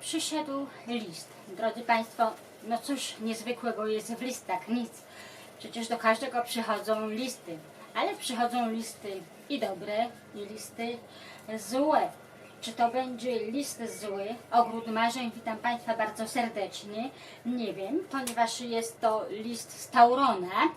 przyszedł list. Drodzy Państwo, no cóż niezwykłego jest w listach, nic. Przecież do każdego przychodzą listy, ale przychodzą listy i dobre, i listy złe. Czy to będzie list zły? Ogród marzeń, witam Państwa bardzo serdecznie. Nie wiem, ponieważ jest to list z Taurona.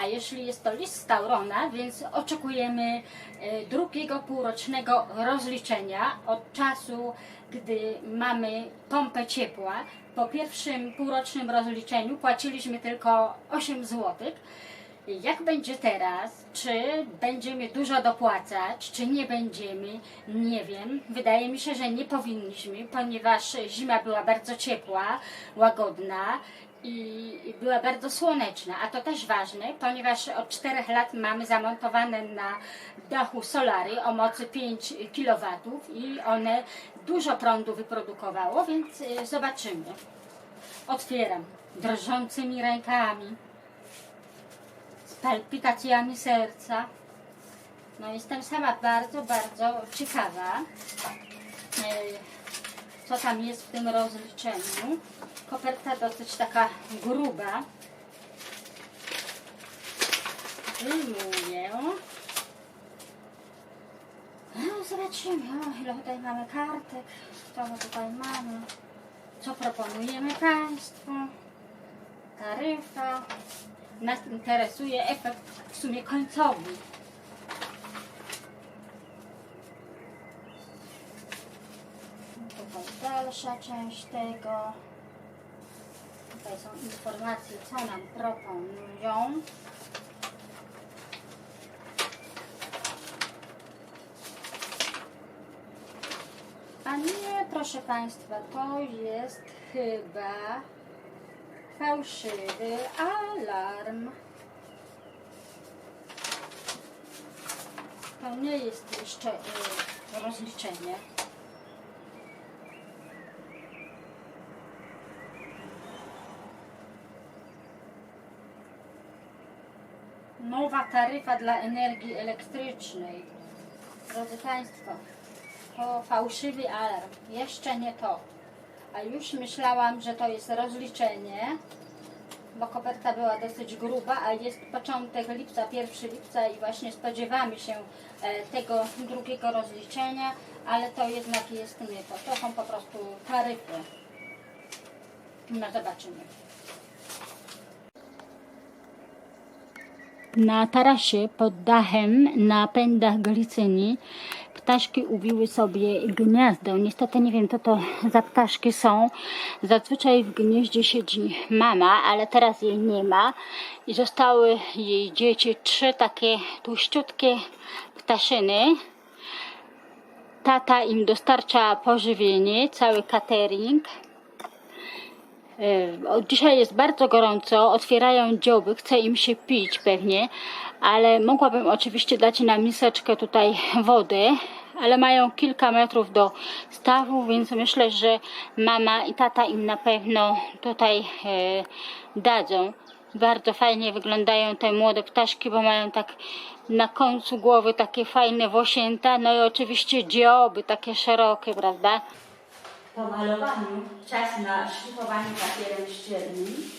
A jeśli jest to list Taurona, więc oczekujemy e, drugiego półrocznego rozliczenia od czasu, gdy mamy pompę ciepła. Po pierwszym półrocznym rozliczeniu płaciliśmy tylko 8 zł. Jak będzie teraz? Czy będziemy dużo dopłacać, czy nie będziemy? Nie wiem. Wydaje mi się, że nie powinniśmy, ponieważ zima była bardzo ciepła, łagodna i była bardzo słoneczna. A to też ważne, ponieważ od 4 lat mamy zamontowane na dachu solary o mocy 5 kW i one dużo prądu wyprodukowało, więc y, zobaczymy. Otwieram drżącymi rękami z palpitacjami serca. No jestem sama bardzo, bardzo ciekawa, e, co tam jest w tym rozliczeniu. Koperta dosyć taka gruba. Wyjmuję. No, zobaczymy, o, ile tutaj mamy kartek, co tutaj mamy, co proponujemy Państwu. Taryfa. Nas interesuje efekt w sumie końcowy. Tutaj dalsza część tego. Tutaj są informacje, co nam proponują. A nie, proszę Państwa, to jest chyba fałszywy alarm. To nie jest jeszcze y, rozliczenie. Nowa taryfa dla energii elektrycznej. Drodzy Państwo, to fałszywy alarm. Jeszcze nie to. A już myślałam, że to jest rozliczenie, bo koperta była dosyć gruba, a jest początek lipca, 1 lipca i właśnie spodziewamy się e, tego drugiego rozliczenia, ale to jednak jest nie to. To są po prostu taryfy. No zobaczymy. Na tarasie pod dachem na pędach glicyni ptaszki ubiły sobie gniazdo. Niestety nie wiem, co to za ptaszki są. Zazwyczaj w gnieździe siedzi mama, ale teraz jej nie ma. I zostały jej dzieci trzy takie tłuściutkie ptaszyny. Tata im dostarcza pożywienie, cały catering. E, dzisiaj jest bardzo gorąco, otwierają dzioby, chce im się pić pewnie, ale mogłabym oczywiście dać na miseczkę tutaj wody, ale mają kilka metrów do stawu, więc myślę, że mama i tata im na pewno tutaj e, dadzą. Bardzo fajnie wyglądają te młode ptaszki, bo mają tak na końcu głowy takie fajne włosięta, no i oczywiście dzioby takie szerokie, prawda? Po malowaniu czas na szlifowanie papierem ściernym.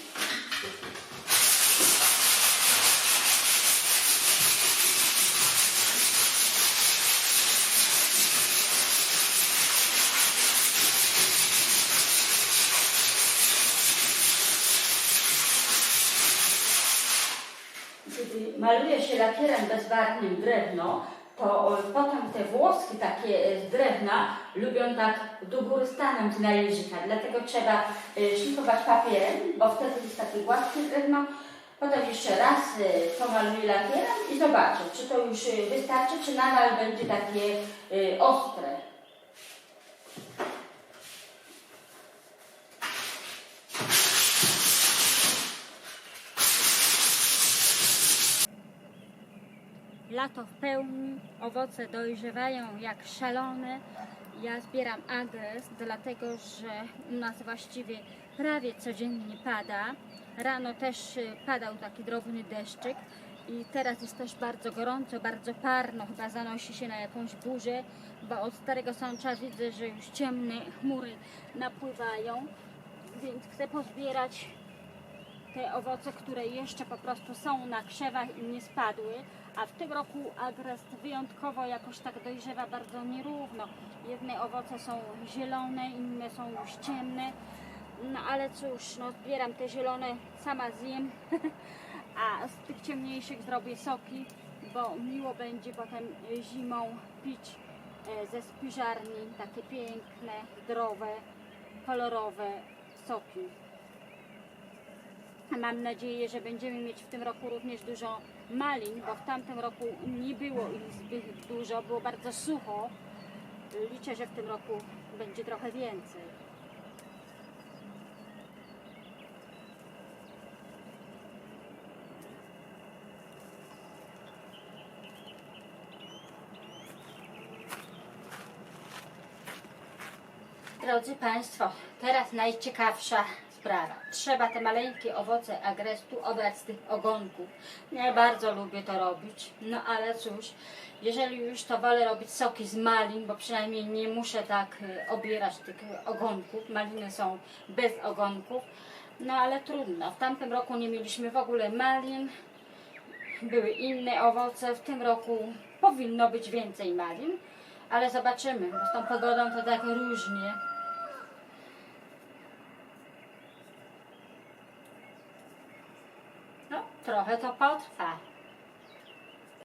Maluje się lakierem bezbarwnym drewno, to e, potem te włoski takie e, z drewna lubią tak do góry stanąć na jeżyka. Dlatego trzeba e, szlifować papierem, bo wtedy jest takie gładkie drewno. Potem jeszcze raz pomaluję lakierem i zobaczę, czy to już wystarczy, czy nadal będzie takie ostre. Lato w pełni, owoce dojrzewają jak szalone. Ja zbieram agres, dlatego że u nas właściwie prawie codziennie pada. Rano też y, padał taki drobny deszczyk I teraz jest też bardzo gorąco, bardzo parno, chyba zanosi się na jakąś burzę, bo od Starego Sącza widzę, że już ciemne chmury napływają, więc chcę pozbierać te owoce, które jeszcze po prostu są na krzewach i nie spadły, a w tym roku agrest wyjątkowo jakoś tak dojrzewa bardzo nierówno. Jedne owoce są zielone, inne są już ciemne, no ale cóż, no zbieram te zielone, sama zjem, a z tych ciemniejszych zrobię soki, bo miło będzie potem zimą pić e, ze spiżarni takie piękne, zdrowe, kolorowe soki. Mam nadzieję, że będziemy mieć w tym roku również dużo malin, bo w tamtym roku nie było ich zbyt dużo, było bardzo sucho. Liczę, że w tym roku będzie trochę więcej. Drodzy Państwo, teraz najciekawsza sprawa. Trzeba te maleńkie owoce agrestu obrać z tych ogonków. Ja bardzo lubię to robić, no ale cóż, jeżeli już to wolę robić soki z malin, bo przynajmniej nie muszę tak y, obierać tych ogonków. Maliny są bez ogonków, no ale trudno. W tamtym roku nie mieliśmy w ogóle malin, były inne owoce. W tym roku powinno być więcej malin, ale zobaczymy, bo z tą pogodą to tak różnie. No, trochę to potrwa.